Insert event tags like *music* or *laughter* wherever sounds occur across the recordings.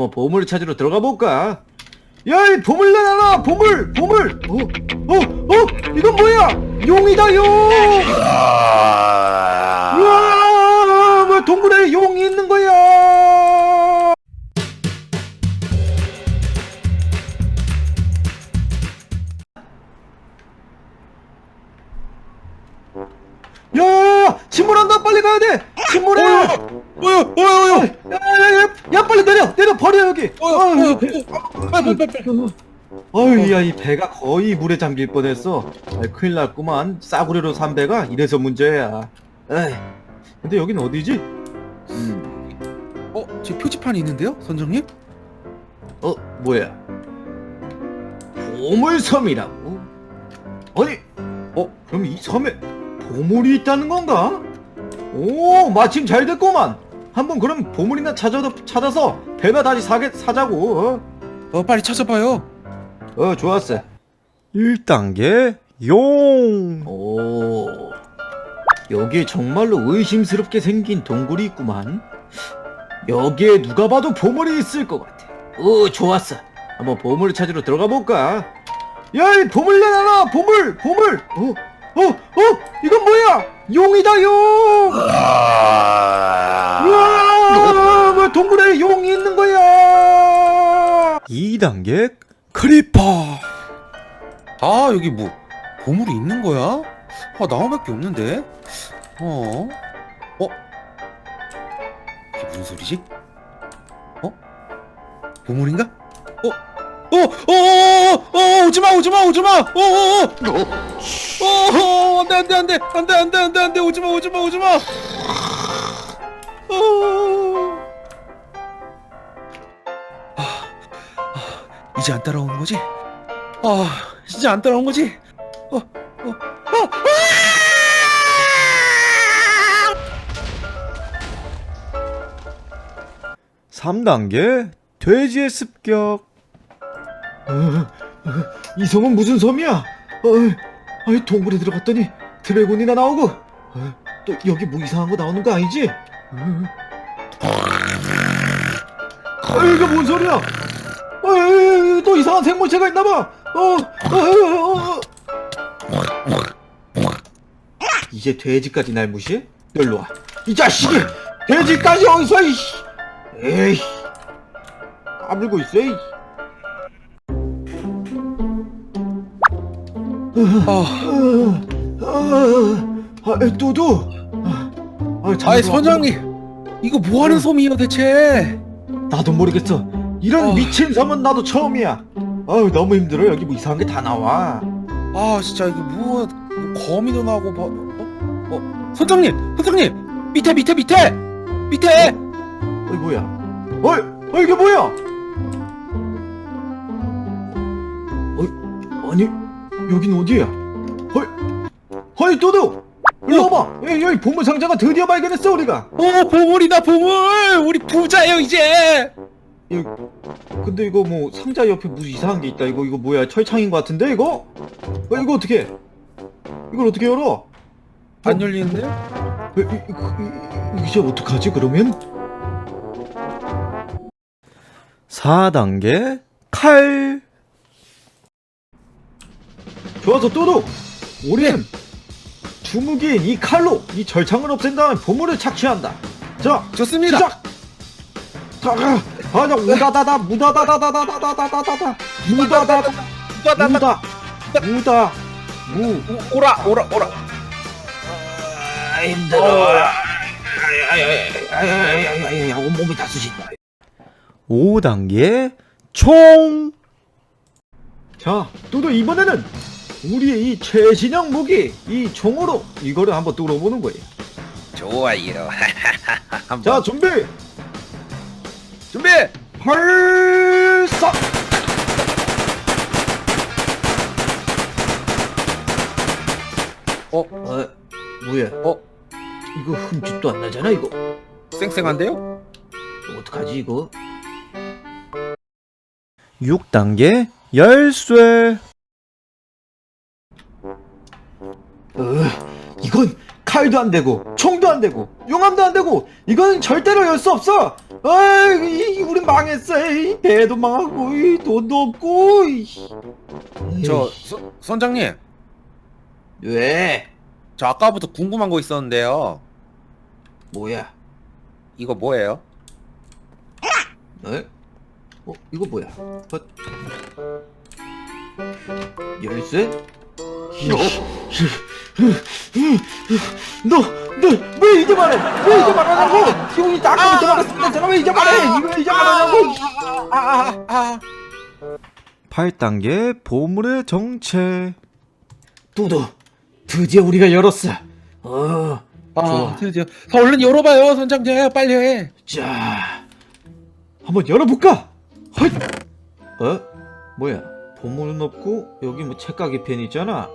한번 보물을 찾으러 들어가 볼까? 야, 이 보물 내놔라! 보물! 보물! 어? 어? 어? 이건 뭐야? 용이다, 용! 우와! 뭐 동굴에 용이 있는 거야! 야! 침몰한다! 빨리 가야 돼! 침몰해! 뭐야 뭐야 뭐야 야, 야, 야, 야, 빨리 내려! 내려! 버려, 여기! 뭐야 아유, 뭐야 배- 빨리 빨리 빨리 어휴, 야, 이 배가 거의 물에 잠길 뻔했어. 아이, 큰일 났구만. 싸구려로 산 배가 이래서 문제야. 에이, 근데 여긴 어디지? 음, 어? 제 표지판이 있는데요 선장님? 어, 뭐야? 보물섬이라고? 아니, 어, 그럼 이 섬에 보물이 있다는 건가? 오, 마침 잘 됐구만. 한번 그럼 보물이나 찾아, 찾아서 배나 다시 사게, 사자고. 어? 어 빨리 찾아봐요 어, 좋았어. 1단계 용 오, 여기에 정말로 의심스럽게 생긴 동굴이 있구만. 여기에 누가 봐도 보물이 있을 것 같아. 오, 좋았어. 한번 보물을 찾으러 들어가 볼까? 야, 이 보물 내놔라! 보물! 보물! 어? 어? 어? 이건 뭐야? 용이다, 용! 우와! 뭐 동굴에 용이 있는 거야! 2단계 크리퍼 아 여기 뭐 보물이 있는 거야? 아 나무밖에 없는데 어? 어? 이게 무슨 소리지? 어? 보물인가? 어? 어? 어? 어? 어? 오지마 오지마 오지마 어? 어? 어? 어? 안돼 안돼 안돼 안돼 안돼 안돼 안돼 오지마 오지마 오지마 어? 아, 아, 이제 안 따라오는 거지? 아, 이제 안 따라온 거지? 어, 어, 어, 3단계 돼지의 습격 어, 이 섬은 무슨 섬이야? 어, 아이 동굴에 들어갔더니 드래곤이나 나오고 어, 또 여기 뭐 이상한 거 나오는 거 아니지? 어. 아, 이게 뭔 소리야? 어, 에, 또 이상한 생물체가 있나봐. 어, 어, 어, 어, 어. 이제 돼지까지 날 무시해? 열로 와. 이 자식이 돼지까지 어디서 이씨. 에이. 까불고 있어. 이. 아, 아, 아. 아, 아, 잠도 아이 안 선장님, 이거 뭐 하는 섬이에요 대체? 나도 모르겠어. 이런 어. 미친 섬은 나도 처음이야. 아유 너무 힘들어. 여기 뭐 이상한 게 다 나와. 아, 진짜 이거 뭐, 뭐 거미도 나고, 뭐, 어, 어, 선장님, 선장님, 밑에, 밑에, 밑에, 밑에. 어이 뭐야? 어이, 어 이게 뭐야? 어이, 아니 여긴 어디야? 어이, 어이 또도. 일로 와봐. 여기, 여기 보물 상자가 드디어 발견했어 우리가. 어, 보물이다 보물. 우리 부자예요 이제. 여기, 근데 이거 뭐 상자 옆에 무슨 이상한 게 있다. 이거 이거 뭐야? 철창인 것 같은데 이거? 어, 이거 어떻게? 이걸 어떻게 열어? 안 열리는데요? 어, 이, 이, 이, 이제 어떡하지 그러면? 4단계 칼 좋아서 또도 우리는 주무기인 이 칼로 이 절창을 없앤 다음에 보물을 착취한다. 자, 좋습니다. 시작. 자, 아, 자, 우다다다, 무다다다다다다다다다, 무다다다, 나나 무다, 무다, 무. 오라 오라 오라. 아, 힘들어. 아야야야야야야야, 온몸이 다 쑤신다. 5단계 총 자, 또도 이번에는 우리의 이 최신형 무기, 이 총으로 이거를 한번 뚫어보는 거예요. 좋아요. *laughs* 자, 준비, 준비. 발사! 어, 어, 뭐야? 어, 이거 흠집도 안 나잖아, 이거. 쌩쌩한데요? 어떡하지, 이거? 6단계 열쇠 어, 이건 칼 칼도 안 되고 총도 안 되고 용암도 안 되고 이건 절대로 열 수 없어. 아이 우리 망했어. 이 배도 망하고 이 돈도 없고. 이. 저 선- 선장님 왜 저 아까부터 궁금한 거 있었는데요 뭐야? 이거 뭐예요? 에? 어 이거 뭐야? 어? 열쇠? 너 너 왜 이제 말해? 왜 이제 말하냐고? 기분이 아까부터 말했었잖아 왜 이제 말해? 이거 이제 말하냐고? 아아아 아, 8단계 보물의 정체 도도 드디어 우리가 열었어. 어, 아, 좋아. 드디어 아, 얼른 열어봐요 선장님 빨리 해 자, 한번 열어볼까? 헐. 어? 뭐야? 보물은 없고 여기 뭐 책가기 펜 있잖아.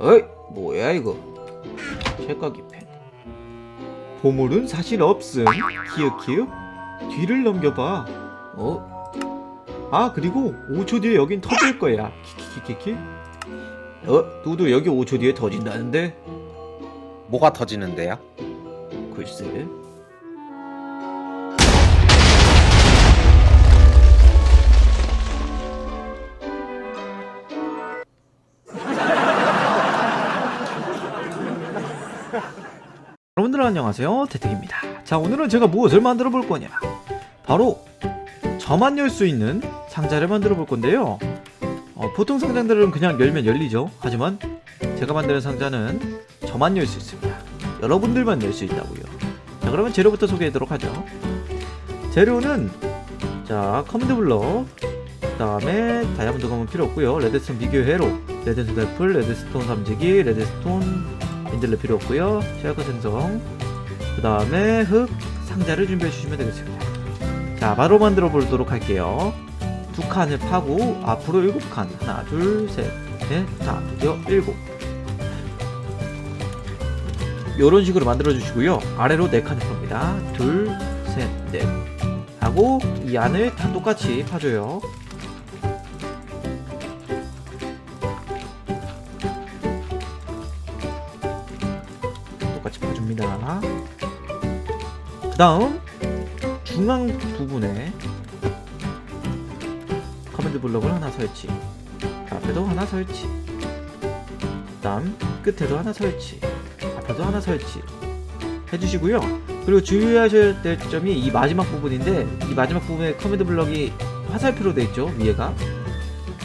어이, 뭐야 이거? 책가기 펜. 보물은 사실 없음. 키읔 키읔. 뒤를 넘겨봐. 어? 아 그리고 5초 뒤에 여긴 터질 거야. 키키키키키. 어? 누도 여기 5초 뒤에 터진다는데? 뭐가 터지는데요? 글쎄. 여러분들 안녕하세요. 태택입니다. 자 오늘은 제가 무엇을 만들어 볼 거냐? 바로 저만 열 수 있는 상자를 만들어 볼 건데요. 어, 보통 상자들은 그냥 열면 열리죠. 하지만 제가 만드는 상자는 저만 열 수 있습니다. 여러분들만 열 수 있다고요. 자 그러면 재료부터 소개하도록 하죠. 재료는 자 커맨드 블럭 그 다음에 다이아몬드 검은 필요 없고요. 레드스톤 비교 회로 레드스톤 애플 레드스톤 삼지기 레드스톤 인들레 필요 없고요. 쉘커 생성. 그 다음에 흙 상자를 준비해 주시면 되겠습니다. 자 바로 만들어 보도록 할게요. 두 칸을 파고 앞으로 일곱 칸. 하나 둘셋넷다 여 일곱. 요런 식으로 만들어 주시고요. 아래로 네 칸을 팝니다. 둘셋넷. 하고 이 안을 다 똑같이 파줘요 파줍니다. 그 다음 중앙 부분에 커맨드 블럭을 하나 설치. 그 앞에도 하나 설치. 그 다음 끝에도 하나 설치. 앞에도 하나 설치. 해주시고요. 그리고 주의하셔야 될 점이 이 마지막 부분인데 이 마지막 부분에 커맨드 블럭이 화살표로 돼 있죠 위에가.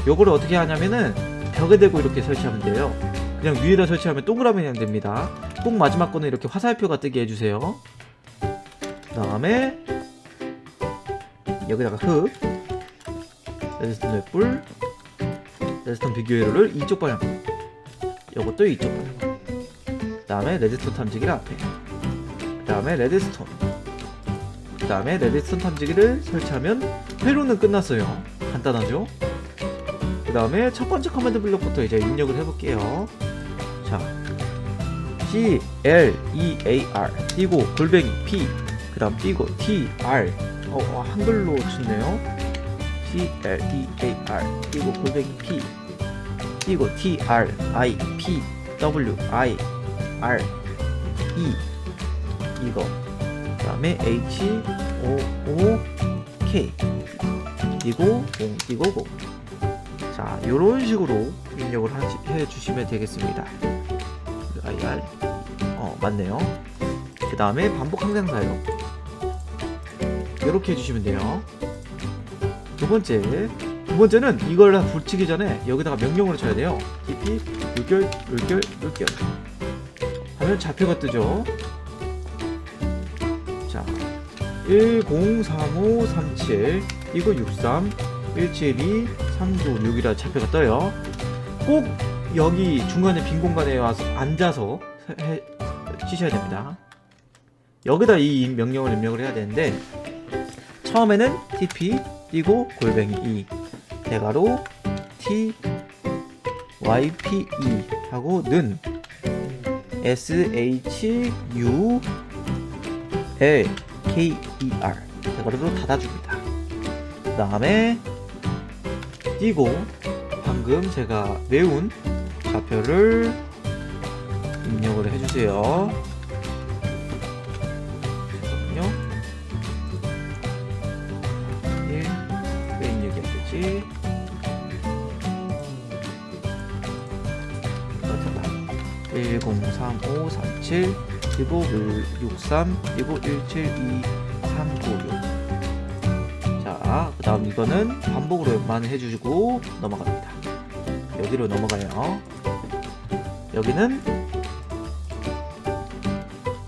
요거를 어떻게 하냐면은 벽에 대고 이렇게 설치하면 돼요. 그냥 위에다 설치하면 동그라미 그냥 됩니다 꼭 마지막 거는 이렇게 화살표가 뜨게 해주세요. 그 다음에 여기다가 흙 레드스톤 넷불 레드스톤 비교회로를 이쪽 방향 요것도 이쪽 방향. 그 다음에 레드스톤 탐지기를 앞에. 그 다음에 레드스톤. 그 다음에 레드스톤 탐지기를 설치하면 회로는 끝났어요. 간단하죠? 그 다음에 첫 번째 커맨드 블록부터 이제 입력을 해볼게요. 자 L E A R. 띄고 골뱅이 P 그 다음 띄고 T R. 어, 어 한글로 쳤네요. C L E A R. 띄고 골뱅이 P. 띄고 T R I P W I R E. 이거. 그 다음에 H O O K. 띄고 공 띄고 공 자, 요런 식으로 입력을 하시, 해주시면 되겠습니다. IR, 어, 맞네요. 그 다음에 반복 항상사요. 이렇게 해주시면 돼요. 두 번째, 두 번째는 이걸 다 붙이기 전에 여기다가 명령으로 쳐야 돼요. TP, 물결, 물결, 물결. 하면 좌표가 뜨죠. 자, 103537, 이거 63, 172, 396이라 좌표가 떠요. 꼭 여기 중간에 빈 공간에 와서 앉아서 해, 치셔야 됩니다. 여기다 이 명령을 입력을 해야 되는데 처음에는 TP 띄고 골뱅이 E 대가로 T YPE 하고 는 S H U L K E R 대가로로 닫아줍니다. 그 다음에 띄고 방금 제가 외운 좌표를 입력을 해주세요. 1035471567251723956 자그 다음 이거는 반복으로만 해주시고 넘어갑니다. 여기로 넘어가요. 여기는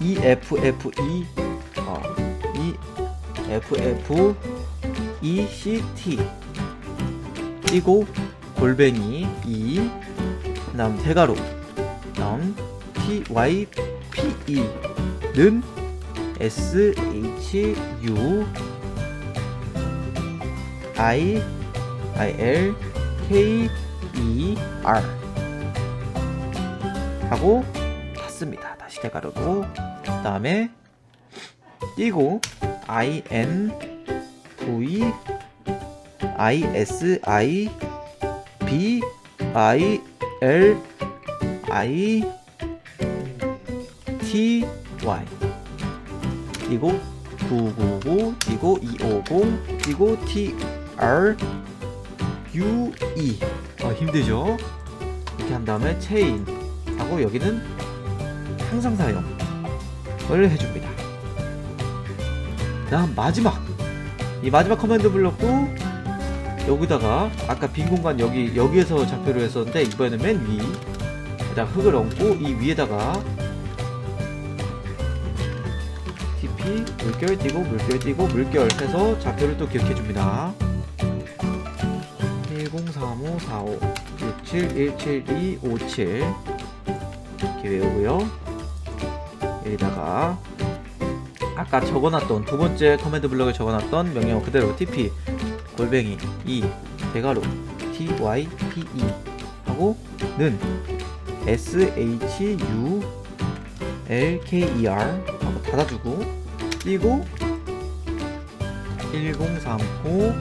EFFE 어, EFF ECT 띄고 골뱅이 E 그다음 대가로 다음 TYPE는 SHU I I L K E R 하고 닫습니다. 다시 대가로고 그 다음에 띄고 I N V I S I B I L I T Y 띄고 999 띄고 250 띄고 T R U E 어, 힘들죠? 이렇게 한 다음에 체인 하고 여기는 항상 사용 을 해줍니다. 다음 마지막 이 마지막 커맨드 블록도 여기다가 아까 빈 공간 여기 여기에서 좌표를 했었는데 이번에는 맨 위. 에다 흙을 얹고 이 위에다가 TP 물결 띄고 물결 띄고 물결 해서 좌표를 또 기억해 줍니다. 103545 671727 이렇게 외우고요. 여기다가 아까 적어놨던 두 번째 커맨드 블럭에 적어놨던 명령 그대로 TP 골뱅이 E 대가로 T Y P E 하고 는 S H U L K E R 하고 닫아주고 띄고 1035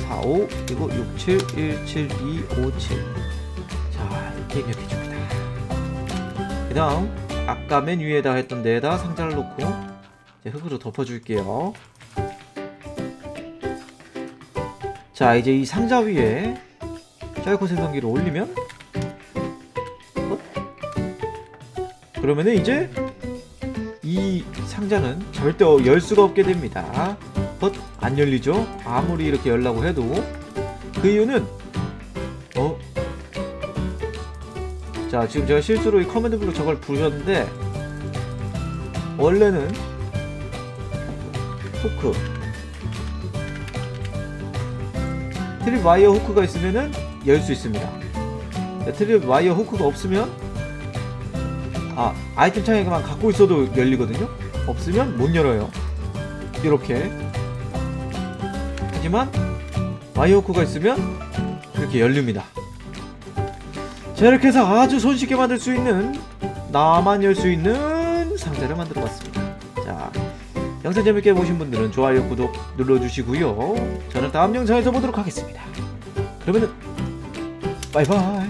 45 그리고 671727자 이렇게 기억해 줍니다 그 다음 아까 맨 위에다 했던 데에다 상자를 놓고 이제 흙으로 덮어줄게요 자 이제 이 상자 위에 짤코 생성기를 올리면 어? 그러면은 이제 이 상자는 절대 열 수가 없게 됩니다 헛, 안 열리죠? 아무리 이렇게 열라고 해도 그 이유는 자 지금 제가 실수로 이 커맨드 블록 저걸 부르셨는데 원래는 후크. 트립 와이어 후크가 있으면은 열 수 있습니다. 자, 트립 와이어 후크가 없으면 아 아이템 창에만 갖고 있어도 열리거든요? 없으면 못 열어요. 이렇게. 하지만 와이어 후크가 있으면 이렇게 열립니다 자 이렇게 해서 아주 손쉽게 만들 수 있는 나만 열 수 있는 상자를 만들어 봤습니다. 자 영상 재밌게 보신 분들은 좋아요 구독 눌러주시고요. 저는 다음 영상에서 보도록 하겠습니다. 그러면은 바이바이